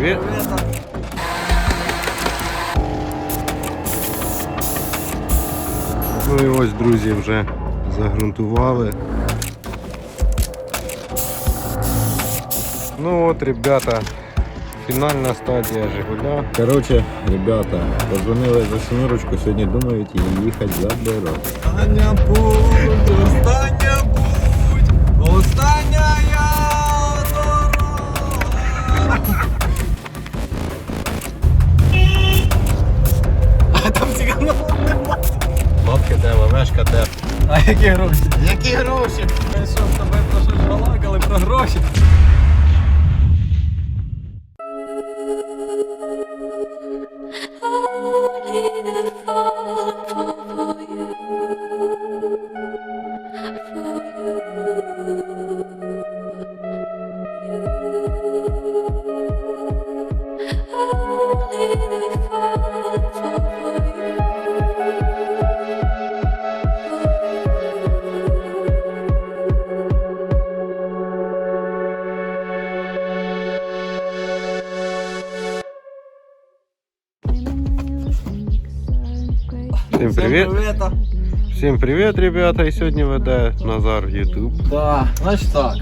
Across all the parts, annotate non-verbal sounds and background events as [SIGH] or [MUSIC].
привіт. Ну і ось, друзі, вже загрунтували. Ну от, ребята, фінальна стадія Жигуля. Короче, ребята, позвонили за семерочку, сьогодні думають її їхати забирати. Остання путь, остання путь, Бабки де, лавешка де. А які гроші? Які гроші? Ми що з тобою про щось балакали про гроші? Всім привіт. Всім привіт, ребята. І сьогодні веде Назар YouTube. Да, значить так.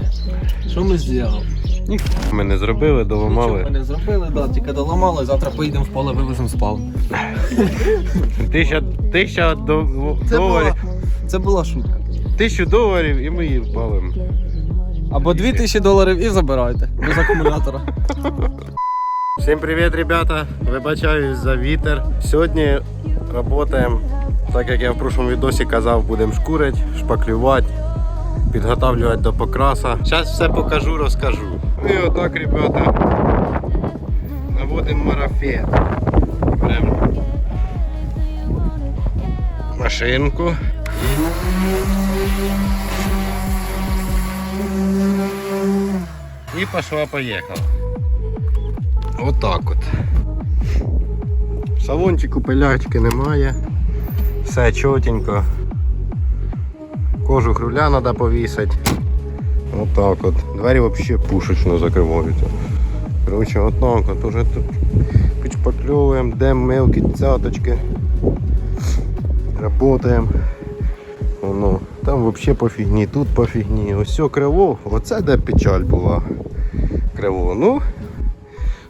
Що ми зробили? Ніхто ми не зробили, Нічого ми доламали. не зробили, да, тільки доламали, завтра поїдемо в поле, вивеземо спал. [LAUGHS] Тисяча, тисяча до- Це доларів. була, це була шутка. Тисячу доларів і ми її впалимо. Або 2000 доларів і забирайте без акумулятора. [LAUGHS] Всім привіт, ребята! Вибачаюсь за вітер. Сьогодні працюємо, так як я в прошлому відосі казав, будемо шкурити, шпаклювати, підготовлювати до покраса. Зараз все покажу, розкажу. І отак, ребята, наводимо марафет. Беремо машинку. І пішла поїхала. Отак от. Салончику пилячки немає. Все чотенько. Кожух руля треба повісити. Отак от. Двері взагалі пушечно закриваються. Коротше, отак от. Уже тут підшпакльовуємо, де мелкі цяточки. Работаємо. Воно. Там взагалі по фігні, тут по фігні. Ось все криво. Оце де печаль була. Криво. Ну,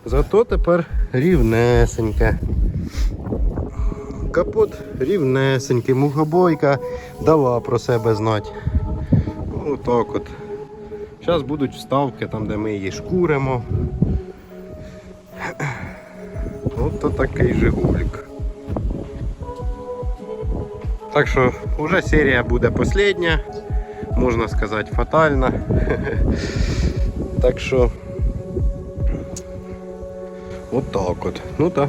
Зато тепер рівнесеньке. Капот рівнесенький, мухобойка дала про себе знати. Отак от. Зараз будуть вставки там, де ми її шкуримо. От то такий жигулік. Так що вже серія буде остання, можна сказати, фатальна. Так що От так от. Ну так.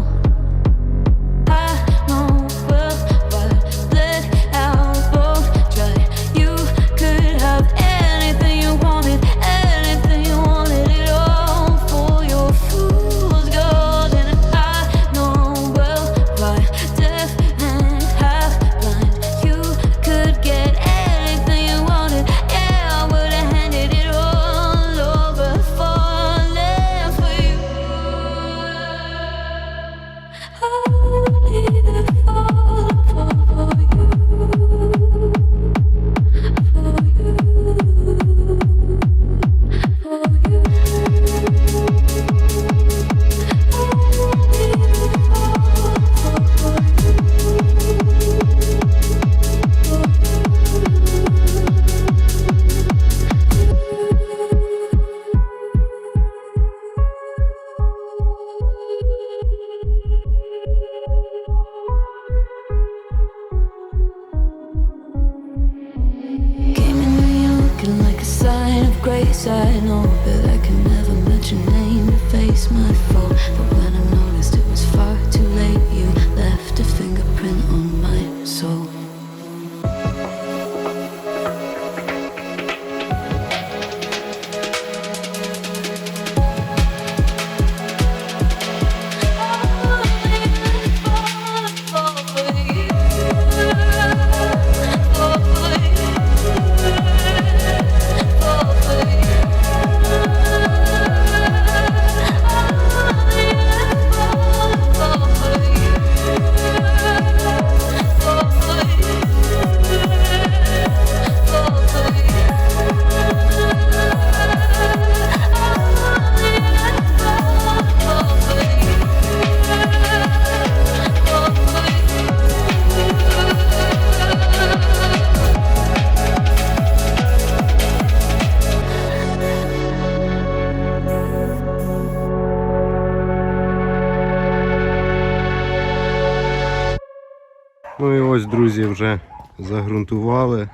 ось, друзі, вже загрунтували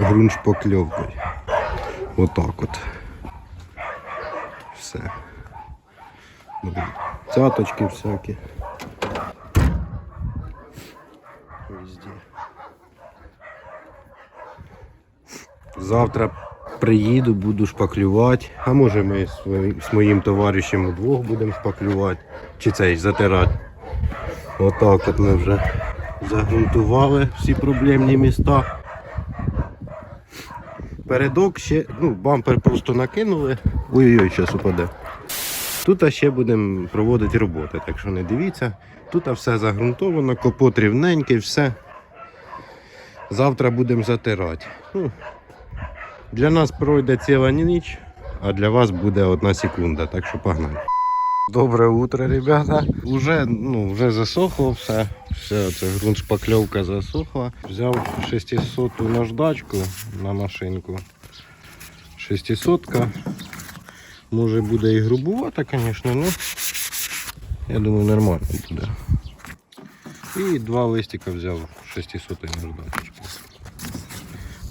ґрунт шпакльовкою. Отак от. Все. Цяточки всякі. Завтра приїду, буду шпаклювати. А може ми з моїм товаришем удвох будемо шпаклювати. Чи цей затирати. Отак от ми вже загрунтували всі проблемні міста. Передок ще, ну, бампер просто накинули. Ой-ой-ой, зараз упаде. Тут ще будемо проводити роботи, так що не дивіться. Тут все загрунтовано, капот рівненький, все. Завтра будемо затирати. Ну, для нас пройде ціла ніч, а для вас буде одна секунда, так що погнали. Добре утро, ребята. Уже, ну, вже засохло все. Все, це ґрунт шпакльовка засохла. Взяв 600 наждачку на машинку. 600 Може буде і грубувата, звісно, але я думаю нормально буде. І два листика взяв 600 наждачки.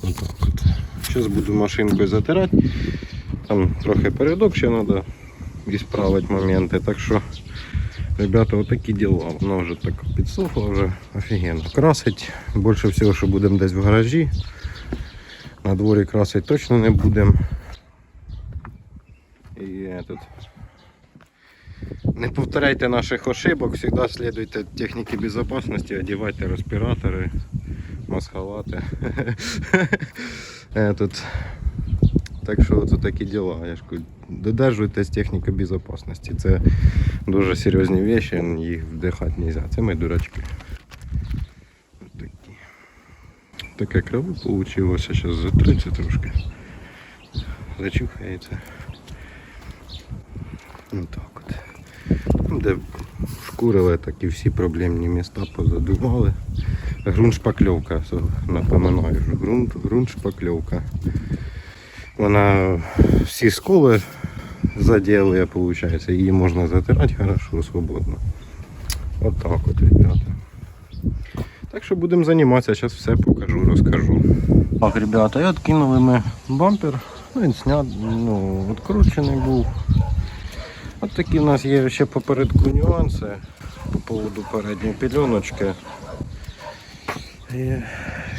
Отак от. Зараз буду машинкою затирати. Там трохи передок ще треба ісправити моменти. Так що, ребята, отакі діла. Воно вже так підсохло, вже офігенно. Красить. Більше всього, що будемо десь в гаражі. На дворі красити точно не будемо. І этот. Не повторяйте наших ошибок, всегда следуйте техніки безопасности, одевайте респіратори, масхалати. [LAUGHS] Этот. Так що це такі діла. Я ж кажу, додержуйтесь техніки безопасности. Це дуже серйозні речі, їх вдихати не можна. Це ми дурачки. Такі. Таке криво вийшло, зараз затриться трошки. Зачухається. Ну так от. Ну, Де шкурили, так і всі проблемні міста позадували. Грунт шпакльовка, напоминаю, ґрунт шпакльовка. Вона всі сколи заділує, виходить, її можна затирати хорошо, свободно. От так от, ребята. Так що будемо займатися, зараз все покажу, розкажу. Так, ребята, і откинули ми бампер. Ну, він снят, ну, відкручений був. От такі у нас є ще попередку нюанси по поводу передньої пільоночки.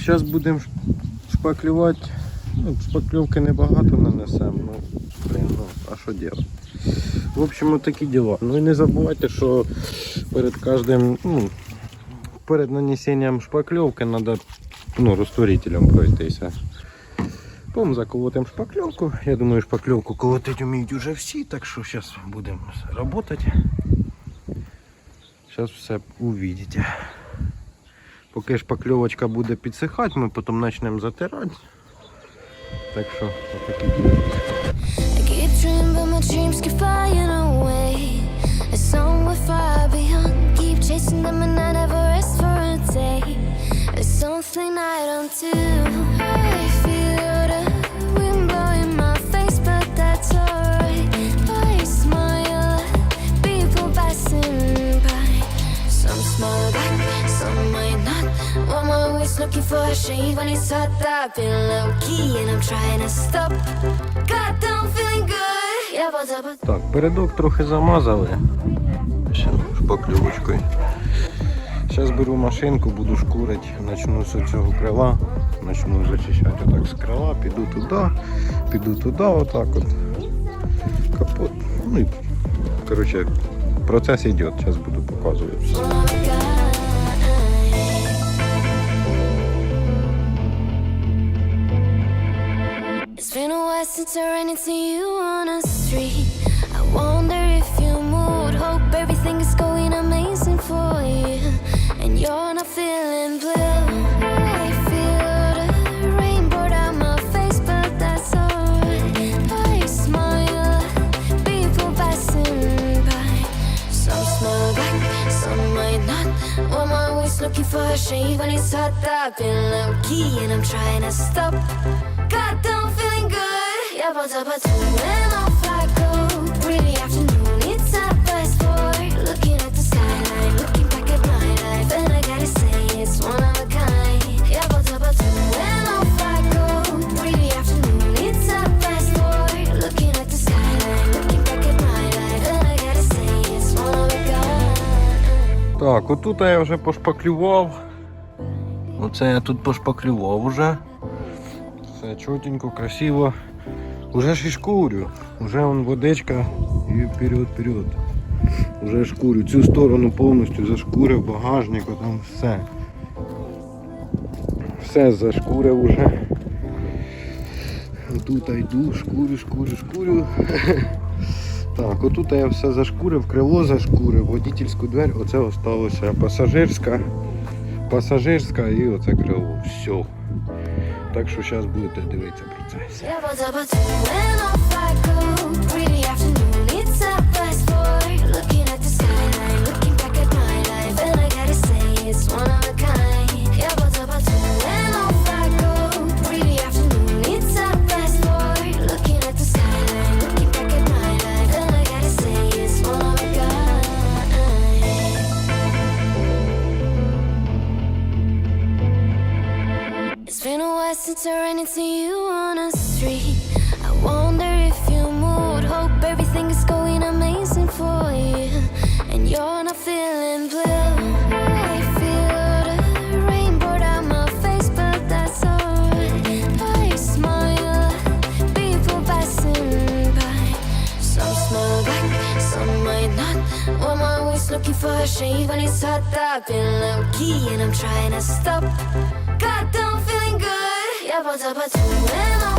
Зараз будемо шпаклювати. Ну, шпакльовки небагато нанесемо. Ну, блин, ну, а що робити? В общем, такі діла. Ну і не забувайте, що перед кожним, ну, перед нанесенням шпакльовки треба ну, розтворителем пройтися. Потім заколотимо шпакльовку. Я думаю, шпакльовку колотить вміють уже всі, так що зараз будемо працювати. Зараз все увидите. Поки шпакльовочка буде підсихати, ми потім почнемо затирати. Так що отакі діла. I keep dreaming, looking for a shade when it's hot. I've been low key and I'm trying to stop. God, I'm feeling good. But, but Так, передок трохи замазали. Ще шпакльовочкою. Зараз беру машинку, буду шкурити, почну з цього крила, почну зачищати отак з крила, піду туди, піду туди, отак от. Капот. Ну і коротше, процес йде, зараз буду показувати. Since I ran into you on a street. I wonder if you moved. Hope everything is going amazing for you. And you're not feeling blue. I feel the rain pour down my face, but that's alright. I smile people passing by. Some smile back, some might not. I'm always looking for a shade when it's hot. I've been low key and I'm trying to stop. clothes up, but then off I go. Pretty afternoon, it's half past four. Looking at the skyline, looking back at my life, and I gotta say it's one of a kind. Yeah, but up, but then off I go. Pretty afternoon, it's half past four. Looking at the skyline, looking back at my life, and I gotta say it's one of a kind. Так, отут я вже пошпаклював. Оце я тут пошпаклював уже. Все чотенько, красиво. Уже ж і шкурю. Уже вон водичка і вперед, вперед. Уже шкурю. Цю сторону повністю зашкурив, багажник, там все. Все зашкурив уже. Тут йду, шкурю, шкурю, шкурю. [LAUGHS] Так, отут я все зашкурив, крило зашкурив, водительську двері, оце осталося пасажирська, пасажирська і оце крило. Все. Так що зараз будете дивитися процес. Yeah, I ran into you on a street. I wonder if you moved. Hope everything is going amazing for you. And you're not feeling blue. I feel the rain pour down my face, but that's alright. I smile, people passing by. Some smile back, some might not. Well, I'm always looking for a shave when it's hot. I've been low key and I'm trying to stop. Я позабацювала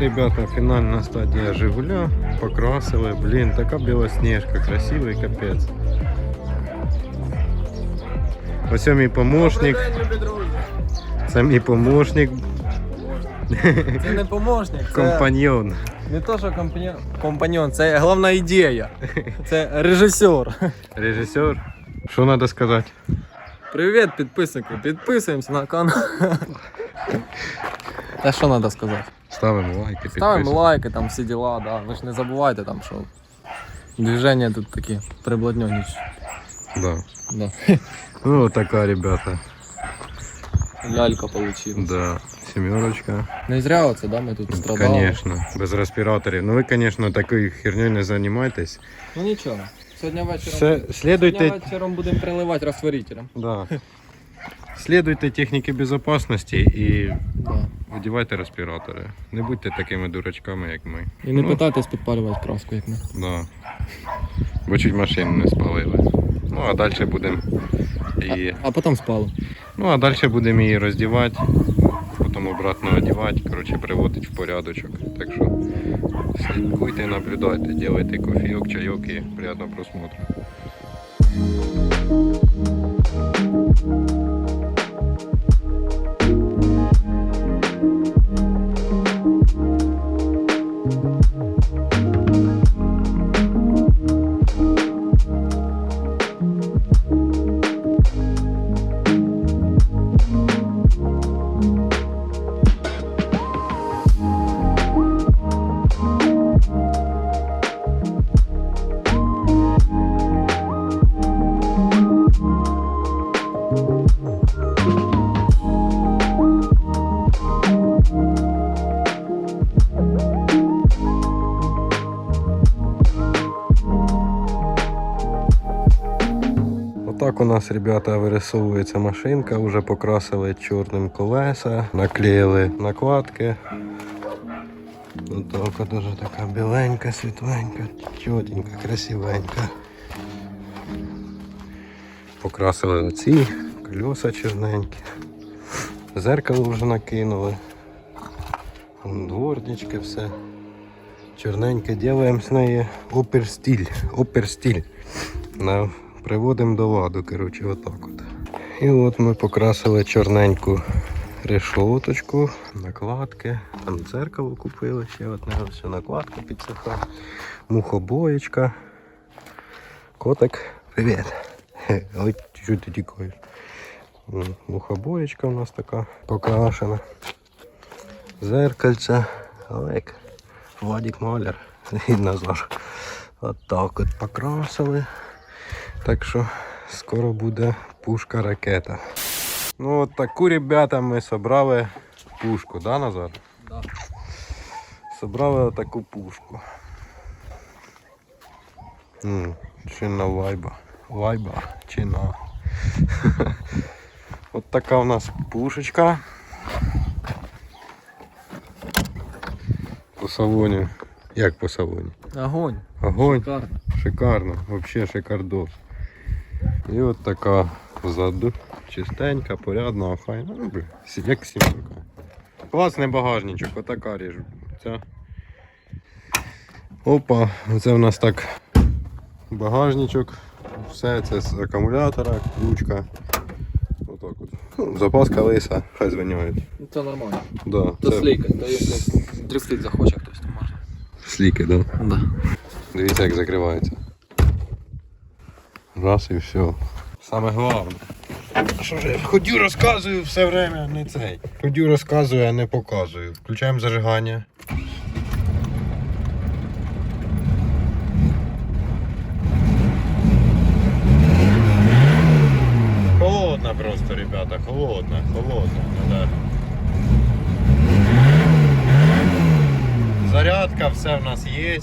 ребята, фінальна стадія Жигуля. Покрасили. Блін, така білосніжка, красивий капець. Ось мій помощник. Це мій помощник, Це не помощник, це компаньйон. не то, що компаньон, компаньон, це головна ідея. Це режисер. Режисер. Що треба сказати? Привіт, підписники. Підписуємося на канал. Та що треба сказати? Ставимо лайки, Ставимо лайки, там всі діла, да. Ви ж не забувайте там, що движення тут такі приблотнені. Да. Да. [LAUGHS] Ну, така, ребята. Лялька получилась. Да. Семерочка. Не зря оце, да, ми тут страдали. Конечно, без респіраторів. Ну ви, звісно, такою хернею не займайтесь. Ну нічого. Сьогодні вечором. Все, Сьогодні слідуйте, вечором будемо приливати розтворителем. да. [LAUGHS] слідуйте техніки безпечності і Да. одягайте респіратори. Не будьте такими дурачками, як ми. І не Ну, питайтесь підпалювати краску, як ми. Да. Бо чуть машину не спалили. Ну, а далі будемо її. А потім спали. Ну, а далі будемо її роздівати, потім обратно одягати, коротше, приводити в порядочок. Так що слідкуйте, наблюдайте, делайте кофійок, чайок і приємного просмотру. Отак у нас, ребята, вирисовується машинка. Уже покрасили чорним колеса, наклеїли накладки. Отак от уже така біленька, світленька, чотенька, красивенька. Покрасили оці, колеса чорненькі. Зеркало вже накинули. Дворнички, все. Чорненьке ділаємо з неї оперстиль. Оперстиль. На, приводимо до ладу, коротше, отак от. І от ми покрасили чорненьку решоточку, накладки. Там дзеркало купили ще одне, ось накладка підсиха, мухобоєчка. Котик, привіт. Ой, що ти тікаєш? Мухобоєчка у нас така покрашена. Зеркальце, Олег, Вадик Маляр [LAUGHS] і Назар. От от покрасили. Так що скоро буде пушка ракета. Ну от таку, ребята, ми собрали пушку, да, Назар? Да. Собрали таку пушку. М, Чинна вайба. Вайба, чинна. [LAUGHS] От така у нас пушечка. По салоні. Як по салоні? Огонь. Огонь. Шикарно. Шикарно, вообще шикардос. І от така ззаду. Чистенька, порядна, охайна. Ну, сі- як сімка. Класний багажничок, отака ріж. Ця. Опа, це в нас так багажничок. Все це з акумулятора, ключка. Отак от. Ну, запаска лиса, хай звиняють. Ну, Це нормально. Да, Це слійка, то якщо дрифтить захоче хтось, то можна. сліки, да. Да. Дивіться, як закривається. Раз і все. Саме головне. Що ж, я ходю, розказую все время, не цей. Ходю, розказую, а не показую. Включаємо зажигання. Холодно просто, ребята, холодно, холодно. Надо... Зарядка, все в нас є.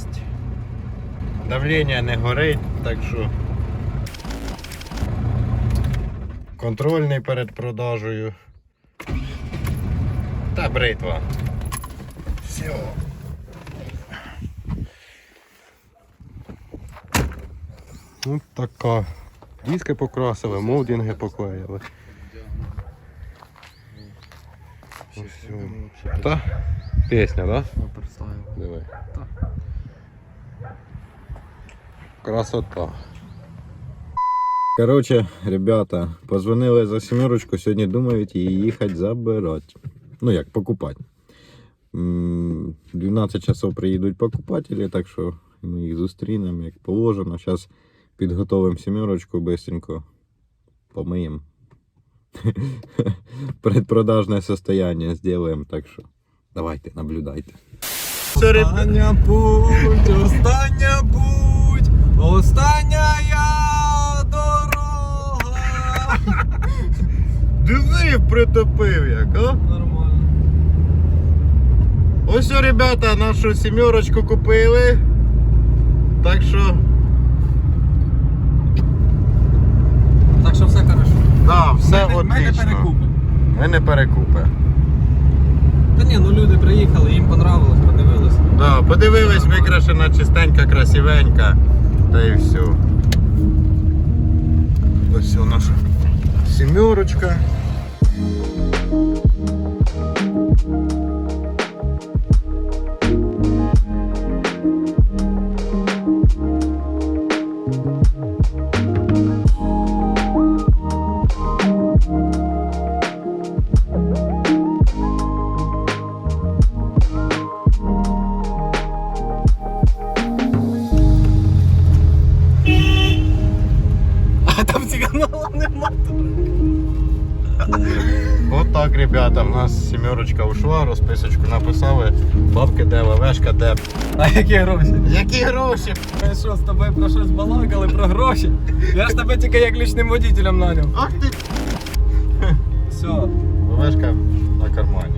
Давлення не горить, так що. Контрольний перед продажею. Та бритва. Все. Ну така. Диски покрасили, молдинги поклеїли. Ось. Та пісня, так? Да? Ну. Так. Красота. Короче, ребята, позвонили за сімерочку, сьогодні думають її їхати забирати. Ну як, покупати. М, 12 часов приїдуть покупателі, так що ми їх зустрінемо, як положено. Зараз підготовимо сімерочку быстренько помиємо. [LAUGHS] Предпродажне состояние зробимо, так що давайте, наблюдайте. Остання путь, остання путь, остання я дорога. Диви, притопив як, а? Нормально. Ось, ребята, нашу сімерочку купили. Так що, Так що все хорошо. да, все Ми не- ми не отлично. Ми не перекупи. Та ні, ну люди приїхали, їм понравилось, подивились. Да, подивились, викрашена чистенька, красивенька. Та і все. Ось у наша сімерочка. От так, ребята, в нас сімерочка ушла, розписочку написали. Бабки де, ВВшка де. А які гроші? Які гроші? Ми що, з тобою про щось балакали, про гроші? Я ж тебе тільки як лічним водителем наняв. Ах ти! Все. ВВшка на кармані.